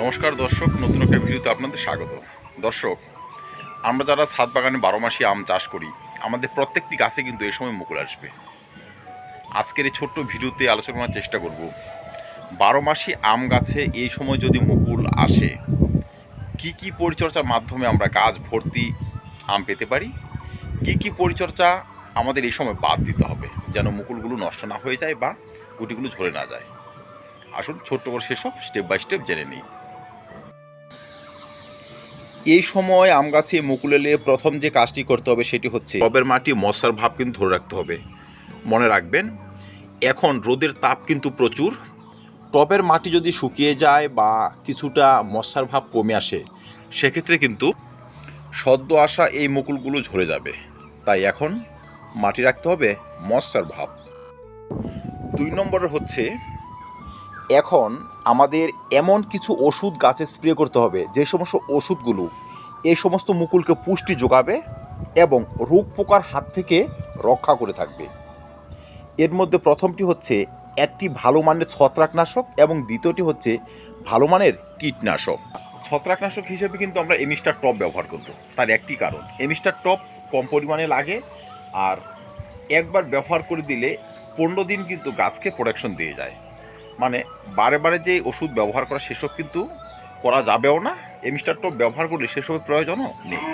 নমস্কার দর্শক, নতুন একটা ভিডিওতে আপনাদের স্বাগত। দর্শক, আমরা যারা ছাদ বাগানে বারো মাসি আম চাষ করি, আমাদের প্রত্যেকটি গাছে কিন্তু এ সময় মুকুল আসবে। আজকের এই ছোট্ট ভিডিওতে আলোচনা করার চেষ্টা করব। বারো মাসি আম গাছে এই সময় যদি মুকুল আসে, কি কি পরিচর্যার মাধ্যমে আমরা গাছ ভর্তি আম পেতে পারি? কি কি পরিচর্যা আমাদের এই সময় বাদ দিতে হবে, যেন মুকুলগুলো নষ্ট না হয়ে যায় বা গুটিগুলো ঝরে না যায়? আসুন ছোট্ট করে সেসব স্টেপ বাই স্টেপ জেনে নিই। এই সময় আম গাছে মুকুল এলে প্রথম যে কাজটি করতে হবে সেটি হচ্ছে টবের মাটি মশার ভাব কিন্তু ধরে রাখতে হবে। মনে রাখবেন, এখন রোদের তাপ কিন্তু প্রচুর। টবের মাটি যদি শুকিয়ে যায় বা কিছুটা মশার ভাব কমে আসে, সেক্ষেত্রে কিন্তু সদ্য আসা এই মুকুলগুলো ঝরে যাবে। তাই এখন মাটি রাখতে হবে মশার ভাব। দুই নম্বরের হচ্ছে এখন আমাদের এমন কিছু ওষুধ গাছে স্প্রে করতে হবে, যে সমস্ত ওষুধগুলো এই সমস্ত মুকুলকে পুষ্টি যোগাবে এবং রোগ পোকার হাত থেকে রক্ষা করে থাকবে। এর মধ্যে প্রথমটি হচ্ছে একটি ভালো মানের ছত্রাকনাশক এবং দ্বিতীয়টি হচ্ছে ভালো মানের কীটনাশক। ছত্রাকনাশক হিসেবে কিন্তু আমরা এমিস্টার টপ ব্যবহার করব, তার একটি কারণ। এমিস্টার টপ কম পরিমাণে লাগে আর একবার ব্যবহার করে দিলে পনেরো দিন কিন্তু গাছকে প্রোডাকশন দিয়ে যায়। মানে বারে বারে যে ওষুধ ব্যবহার করা, সেসব কিন্তু করা যাবেও না। এমিস্টার টপ ব্যবহার করলে সেসবের প্রয়োজনও নেই।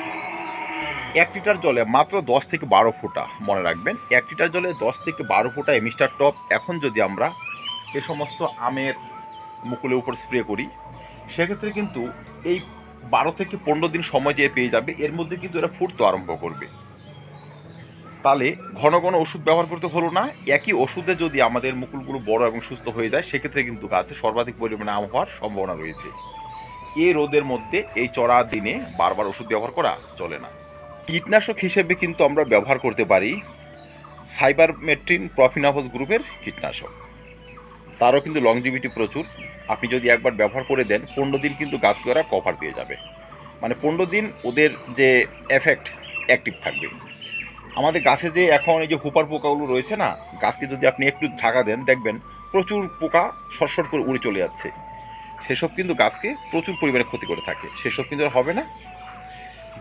এক লিটার জলে মাত্র দশ থেকে বারো ফোঁটা, মনে রাখবেন, এক লিটার জলে দশ থেকে বারো ফোঁটা এমিস্টার টপ এখন যদি আমরা এ সমস্ত আমের মুকুলের উপর স্প্রে করি, সেক্ষেত্রে কিন্তু এই বারো থেকে পনেরো দিন সময় যে পেয়ে যাবে, এর মধ্যে কিন্তু এরা ফুটতে আরম্ভ করবে। তাহলে ঘন ঘন ওষুধ ব্যবহার করতে হলো না। একই ওষুধে যদি আমাদের মুকুলগুলো বড় এবং সুস্থ হয়ে যায়, সেক্ষেত্রে কিন্তু গাছে সর্বাধিক পরিমাণে আম হওয়ার সম্ভাবনা রয়েছে। এই রোদের মধ্যে এই চড়া দিনে বারবার ওষুধ ব্যবহার করা চলে না। কীটনাশক হিসেবে কিন্তু আমরা ব্যবহার করতে পারি সাইবারমেট্রিন প্রফিনাভস গ্রুপের কীটনাশক। তারও কিন্তু লংজিভিটি প্রচুর। আপনি যদি একবার ব্যবহার করে দেন, পনেরো দিন কিন্তু গাছকে ওরা কভার দিয়ে যাবে। মানে পনেরো দিন ওদের যে এফেক্ট অ্যাক্টিভ থাকবে। আমাদের গাছে যে এখন এই যে হুপার পোকাগুলো রয়েছে না, গাছকে যদি আপনি একটু ঢাকা দেন, দেখবেন প্রচুর পোকা সরসর করে উড়ে চলে যাচ্ছে। সেসব কিন্তু গাছকে প্রচুর পরিমাণে ক্ষতি করে থাকে। সেসব কিন্তু আর হবে না।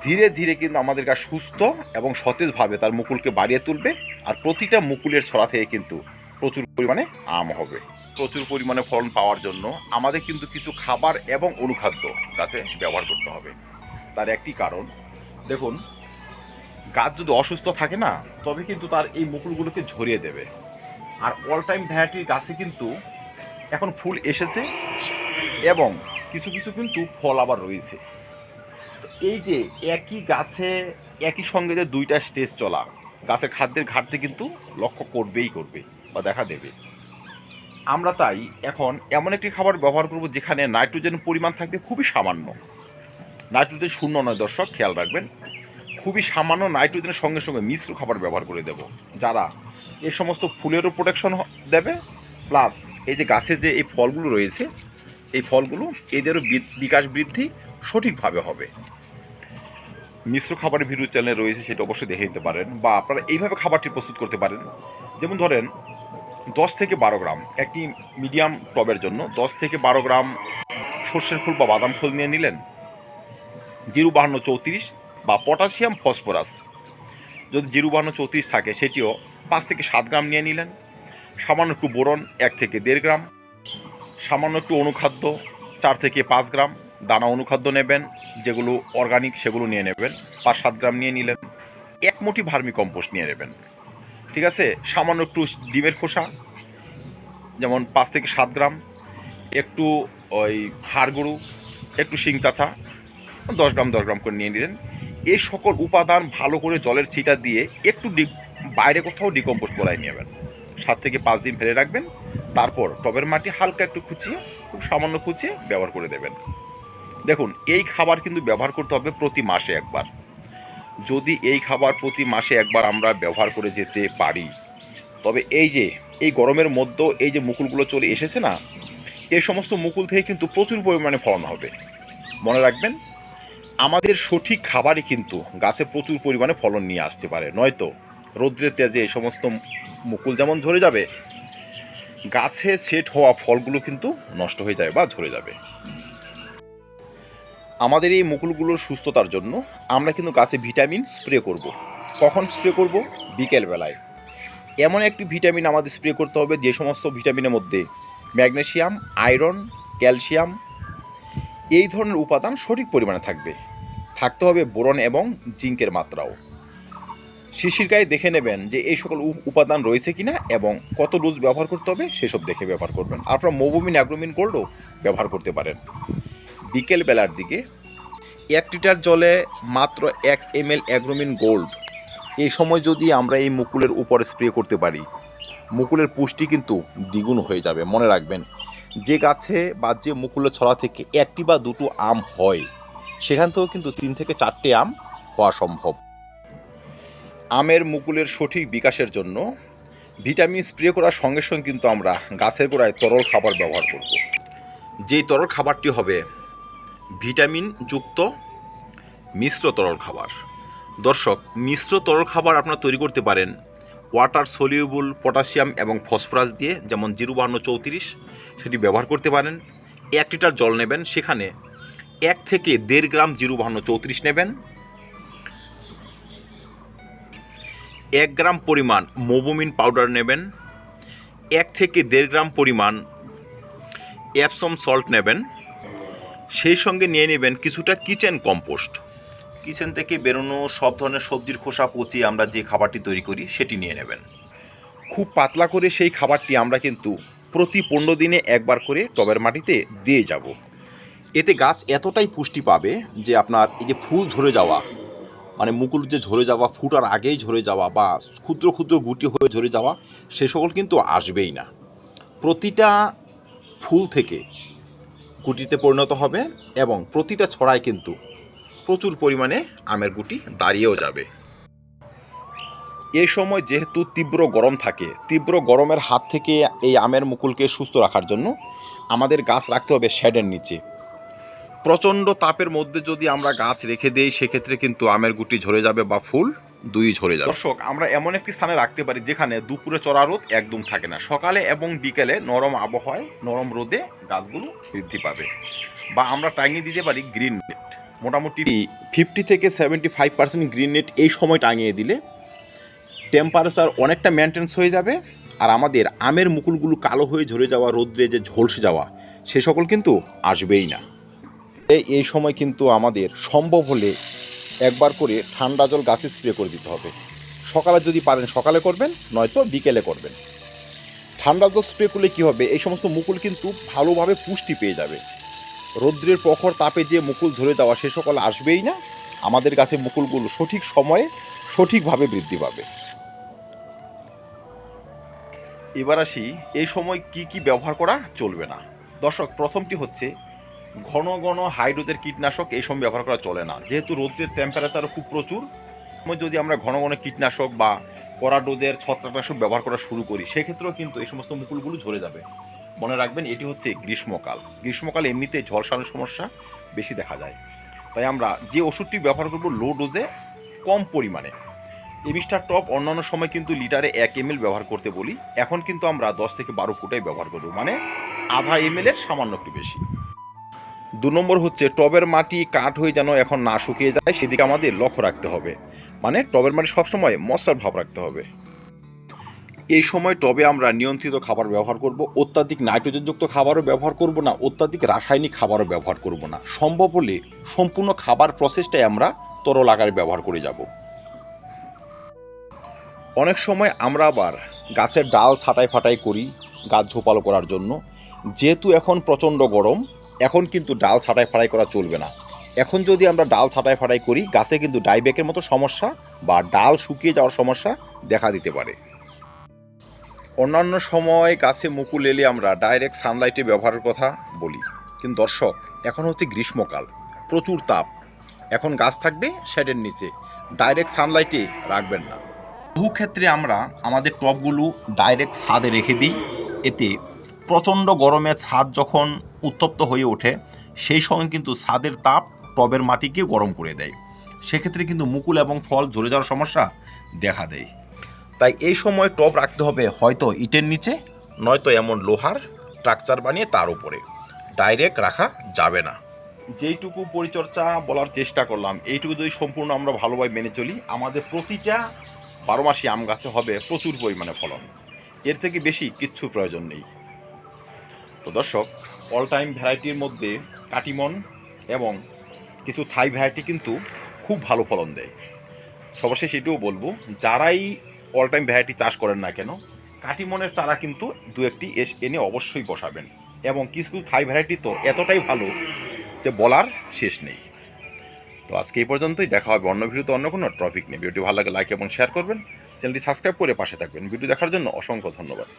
ধীরে ধীরে কিন্তু আমাদের গাছ সুস্থ এবং সতেজভাবে তার মুকুলকে বাড়িয়ে তুলবে আর প্রতিটা মুকুলের ছড়া থেকে কিন্তু প্রচুর পরিমাণে আম হবে। প্রচুর পরিমাণে ফলন পাওয়ার জন্য আমাদের কিন্তু কিছু খাবার এবং অনুখাদ্য গাছে ব্যবহার করতে হবে। তার একটি কারণ, দেখুন গাছ যদি অসুস্থ থাকে না, তবে কিন্তু তার এই মুকুলগুলোকে ঝরিয়ে দেবে। আর অল টাইম ভ্যারাইটির গাছে কিন্তু এখন ফুল এসেছে এবং কিছু কিছু কিন্তু ফল আবার রয়েছে। এই যে একই গাছে, একই সঙ্গে যে দুইটা স্টেজ চলা, গাছের খাদ্যের ঘাটতি কিন্তু লক্ষ্য করবেই করবে বা দেখা দেবে। আমরা তাই এখন এমন একটি খাবার ব্যবহার করব যেখানে নাইট্রোজেন পরিমাণ থাকবে খুবই সামান্য। নাইট্রোজেন শূন্য নয় দর্শক, খেয়াল রাখবেন। খুবই সামান্য নাইট্রোজেনের সঙ্গে সঙ্গে মিশ্র খাবার ব্যবহার করে দেব, যারা এই সমস্ত ফুলেরও প্রোটেকশন দেবে প্লাস এই যে গাছে যে এই ফলগুলো রয়েছে, এই ফলগুলো এদেরও বিকাশ বৃদ্ধি সঠিকভাবে হবে। মিশ্র খাবারের ভিডিও চ্যানেল রয়েছে, সেটা অবশ্যই দেখে নিতে পারেন, বা আপনারা এইভাবে খাবারটি প্রস্তুত করতে পারেন। যেমন ধরেন, দশ থেকে বারো গ্রাম, একটি মিডিয়াম টবের জন্য দশ থেকে বারো গ্রাম সর্ষের ফুল বা বাদাম ফুল নিয়ে নিলেন, জিরো বাহান্ন চৌত্রিশ বা পটাশিয়াম ফসফরাস। যদি জিরো চৌত্রিশ থাকে, সেটিও পাঁচ থেকে সাত গ্রাম নিয়ে নিলেন। সামান্য একটু বোরন, এক থেকে দেড় গ্রাম। সামান্য একটু অনুখাদ্য, চার থেকে পাঁচ গ্রাম। দানা অনুখাদ্য নেবেন, যেগুলো অর্গানিক সেগুলো নিয়ে নেবেন। পাঁচ সাত গ্রাম নিয়ে নিলেন। এক মুঠি ভার্মি কম্পোস্ট নিয়ে নেবেন। ঠিক আছে? সামান্য একটু ডিমের খোসা, যেমন পাঁচ থেকে সাত গ্রাম। একটু ওই হাড় গরু একটু শিং চাচা, দশ গ্রাম দশ গ্রাম করে নিয়ে নিলেন। এই সকল উপাদান ভালো করে জলের ছিটা দিয়ে একটু বাইরে কোথাও ডিকম্পোস্ট করাই নেবেন সাত থেকে পাঁচ দিন ফেলে রাখবেন, তারপর টবের মাটি হালকা একটু খুঁচিয়ে, খুব সামান্য খুঁচিয়ে ব্যবহার করে দেবেন। দেখুন, এই খাবার কিন্তু ব্যবহার করতে হবে প্রতি মাসে একবার। যদি এই খাবার প্রতি মাসে একবার আমরা ব্যবহার করে যেতে পারি, তবে এই যে, এই গরমের মধ্যেও এই যে মুকুলগুলো চলে এসেছে না এই সমস্ত মুকুল থেকে কিন্তু প্রচুর পরিমাণে ফলন হবে। মনে রাখবেন আমাদের সঠিক খাবারই কিন্তু গাছে প্রচুর পরিমাণে ফলন নিয়ে আসতে পারে, নয়তো? রৌদ্রের তেজে এই সমস্ত মুকুল যেমন ঝরে যাবে, গাছে সেট হওয়া ফলগুলো কিন্তু নষ্ট হয়ে যাবে বা ঝরে যাবে। আমাদের এই মুকুলগুলোর সুস্থতার জন্য আমরা কিন্তু গাছে ভিটামিন স্প্রে করব। কখন স্প্রে করব? বিকেলবেলায়। এমন একটি ভিটামিন আমাদের স্প্রে করতে হবে যে সমস্ত ভিটামিনের মধ্যে ম্যাগনেশিয়াম আয়রন, ক্যালসিয়াম এই ধরনের উপাদান সঠিক পরিমাণে থাকবে। থাকতে হবে বোরন এবং জিঙ্কের মাত্রাও। শিশির গায়ে দেখে নেবেন যে এই সকল উপ- উপাদান রয়েছে কিনা এবং কত ডোজ ব্যবহার করতে হবে সেসব দেখে ব্যবহার করবেন। আপনারা মোবোমিন, অ্যাগ্রোমিন গোল্ডও ব্যবহার করতে পারেন। বিকেল বেলার দিকে এক লিটার জলে মাত্র এক এম এল অ্যাগ্রোমিন গোল্ড। এই সময় যদি আমরা এই মুকুলের উপরে স্প্রে করতে পারি, মুকুলের পুষ্টি কিন্তু দ্বিগুণ হয়ে যাবে। মনে রাখবেন যে গাছে বা যে মুকুলের ছড়া থেকে একটি বা দুটো আম হয়, সেখান থেকেও কিন্তু তিন থেকে চারটে আম হওয়া সম্ভব। আমের মুকুলের সঠিক বিকাশের জন্য ভিটামিন স্প্রে করার সঙ্গে সঙ্গে কিন্তু আমরা গাছের গোড়ায় তরল খাবার ব্যবহার করব। যেই তরল খাবারটি হবে ভিটামিন যুক্ত মিশ্র তরল খাবার। দর্শক, মিশ্র তরল খাবার আপনারা তৈরি করতে পারেন ওয়াটার সলিউবল পটাশিয়াম এবং ফসফরাস দিয়ে, যেমন জিরো বাহান্ন চৌত্রিশ, সেটি ব্যবহার করতে পারেন। এক লিটার জল নেবেন, সেখানে এক থেকে দেড় গ্রাম জিরো বাহান্ন চৌত্রিশ নেবেন। এক গ্রাম পরিমাণ মোবোমিন পাউডার নেবেন। এক থেকে দেড় গ্রাম পরিমাণ অ্যাপসম সল্ট নেবেন। সেই সঙ্গে নিয়ে নেবেন কিছুটা কিচেন কম্পোস্ট কিচেন থেকে বেরোনো সব ধরনের সবজির খোসা পচিয়ে আমরা যে খাবারটি তৈরি করি, সেটি নিয়ে নেবেন। খুব পাতলা করে সেই খাবারটি আমরা কিন্তু প্রতি পনেরো দিনে একবার করে টবের মাটিতে দিয়ে যাব। এতে গাছ এতটাই পুষ্টি পাবে যে আপনার এই যে ফুল ঝরে যাওয়া মানে মুকুল যে ঝরে যাওয়া, ফুটার আগেই ঝরে যাওয়া বা ক্ষুদ্র ক্ষুদ্র গুটি হয়ে ঝরে যাওয়া, সে সকল কিন্তু আসবেই না। প্রতিটা ফুল থেকে গুটিতে পরিণত হবে এবং প্রতিটা ছড়ায় কিন্তু প্রচুর পরিমাণে আমের গুটি দাঁড়িয়েও যাবে। এই সময় যেহেতু তীব্র গরম থাকে, তীব্র গরমের হাত থেকে এই আমের মুকুলকে সুস্থ রাখার জন্য আমাদের গাছ রাখতে হবে শেডের নিচে। প্রচণ্ড তাপের মধ্যে যদি আমরা গাছ রেখে দিই, সেক্ষেত্রে কিন্তু আমের গুটি ঝরে যাবে বা ফুল দুই ঝরে যাবে। দর্শক, আমরা এমন একটি স্থানে রাখতে পারি যেখানে দুপুরে চড়া রোদ একদম থাকে না। সকালে এবং বিকেলে নরম আবহাওয়ায়, নরম রোদে গাছগুলো বৃদ্ধি পাবে বা আমরা টাঙিয়ে দিতে পারি গ্রিন নেট। মোটামুটি ফিফটি থেকে seventy five percent green net এই সময় টাঙিয়ে দিলে টেম্পারেচার অনেকটা মেনটেন্স হয়ে যাবে। আর আমাদের আমের মুকুলগুলো কালো হয়ে ঝরে যাওয়া, রোদ্রে যে ঝলসে যাওয়া, সে সকল কিন্তু আসবেই না। এই এই সময় কিন্তু আমাদের সম্ভব হলে একবার করে ঠান্ডা জল গাছে স্প্রে করে দিতে হবে। সকালে যদি পারেন, সকালে করবেন, নয়তো বিকেলে করবেন। ঠান্ডা জল স্প্রে করলে কী হবে? এই সমস্ত মুকুল কিন্তু ভালোভাবে পুষ্টি পেয়ে যাবে। রৌদ্রের প্রখর তাপে যে মুকুল ঝরে যাওয়া সে সকল আসবেই না। আমাদের কাছে মুকুলগুলো সঠিক সময়ে সঠিকভাবে বৃদ্ধি পাবে। এবার আসি, এই সময় কি কি ব্যবহার করা চলবে না? দর্শক, প্রথমটি হচ্ছে, ঘন ঘন হাইড্রোজের কীটনাশক এই সময় ব্যবহার করা চলে না। যেহেতু রোদ্রের টেম্পারেচারও খুব প্রচুর যদি আমরা ঘন ঘন কীটনাশক বা কড়া ডোজের ছত্রাকনাশক ব্যবহার করা শুরু করি, সেক্ষেত্রেও কিন্তু এই সমস্ত মুকুলগুলো ঝরে যাবে। মনে রাখবেন, এটি হচ্ছে গ্রীষ্মকাল। গ্রীষ্মকালে এমনিতে ঝলসানোর সমস্যা বেশি দেখা যায়। তাই আমরা যে ওষুধটি ব্যবহার করব লো ডোজে কম পরিমাণে। এবিস্টার টপ অন্যান্য সময় কিন্তু লিটারে এক এম ব্যবহার করতে বলি। এখন কিন্তু আমরা দশ থেকে বারো ফুটাই ব্যবহার করব মানে আধা এম এর সামান্য একটু বেশি। দু নম্বর হচ্ছে, টবের মাটি কাঠ হয়ে যেন এখন না শুকিয়ে যায়, সেদিকে আমাদের লক্ষ্য রাখতে হবে। মানে টবের মাটি সবসময় মশার ভাব রাখতে হবে। এই সময় টবে আমরা নিয়ন্ত্রিত খাবার ব্যবহার করব। অত্যাধিক নাইট্রোজেনযুক্ত খাবারও ব্যবহার করব না, অত্যাধিক রাসায়নিক খাবারও ব্যবহার করব না। সম্ভব হলে সম্পূর্ণ খাবার প্রসেসটাই আমরা তরল আকারে ব্যবহার করে যাব। অনেক সময় আমরা আবার গাছের ডাল ছাটাই ফাটাই করি, গাছ ঝোপালো করার জন্য। যেহেতু এখন প্রচণ্ড গরম, এখন কিন্তু ডাল ছাটাই ফাটাই করা চলবে না। এখন যদি আমরা ডাল ছাটাই ফাটাই করি, গাছে কিন্তু ডাইব্যাকের মতো সমস্যা বা ডাল শুকিয়ে যাওয়ার সমস্যা দেখা দিতে পারে। অন্যান্য সময় গাছে মুকুল এলে আমরা ডাইরেক্ট সানলাইটে ব্যবহারের কথা বলি। কিন্তু দর্শক, এখন হচ্ছে গ্রীষ্মকাল, প্রচুর তাপ। এখন গাছ থাকবে শেডের নিচে ডাইরেক্ট সানলাইটে রাখবেন না। বহু ক্ষেত্রে আমরা আমাদের টবগুলো ডাইরেক্ট ছাদে রেখে দিই। এতে প্রচণ্ড গরমে ছাদ যখন উত্তপ্ত হয়ে ওঠে, সেই সময় কিন্তু ছাদের তাপ টবের মাটিকে গরম করে দেয়। সেক্ষেত্রে কিন্তু মুকুল এবং ফল ঝরে যাওয়ার সমস্যা দেখা দেয়। তাই এই সময় টব রাখতে হবে হয়তো ইটের নিচে, নয়তো এমন লোহার স্ট্রাকচার বানিয়ে তার উপরে। ডাইরেক্ট রাখা যাবে না। যেইটুকু পরিচর্যা বলার চেষ্টা করলাম, এইটুকু যদি সম্পূর্ণ আমরা ভালোভাবে মেনে চলি, আমাদের প্রতিটা বারো মাসি আম গাছে হবে প্রচুর পরিমাণে ফলন। এর থেকে বেশি কিচ্ছু প্রয়োজন নেই। তো দর্শক অল টাইম ভ্যারাইটির মধ্যে কাটিমন এবং কিছু থাই ভ্যারাইটি কিন্তু খুব ভালো ফলন দেয়। সর্বশেষ এটাও বলব, যারাই অল টাইম ভ্যারাইটি চাষ করেন না কেন? কাটিমনের চারা কিন্তু দু একটি এস এনে অবশ্যই বসাবেন। এবং কিছু কিছু থাই ভ্যারাইটি তো এতটাই ভালো যে বলার শেষ নেই। তো আজকে এই পর্যন্তই, দেখা হবে অন্য ভিডিওতে অন্য কোনো টপিক নেই ভিডিওটি ভালো লাগে লাইক এবং শেয়ার করবেন। চ্যানেলটি সাবস্ক্রাইব করে পাশে থাকবেন। ভিডিও দেখার জন্য অসংখ্য ধন্যবাদ।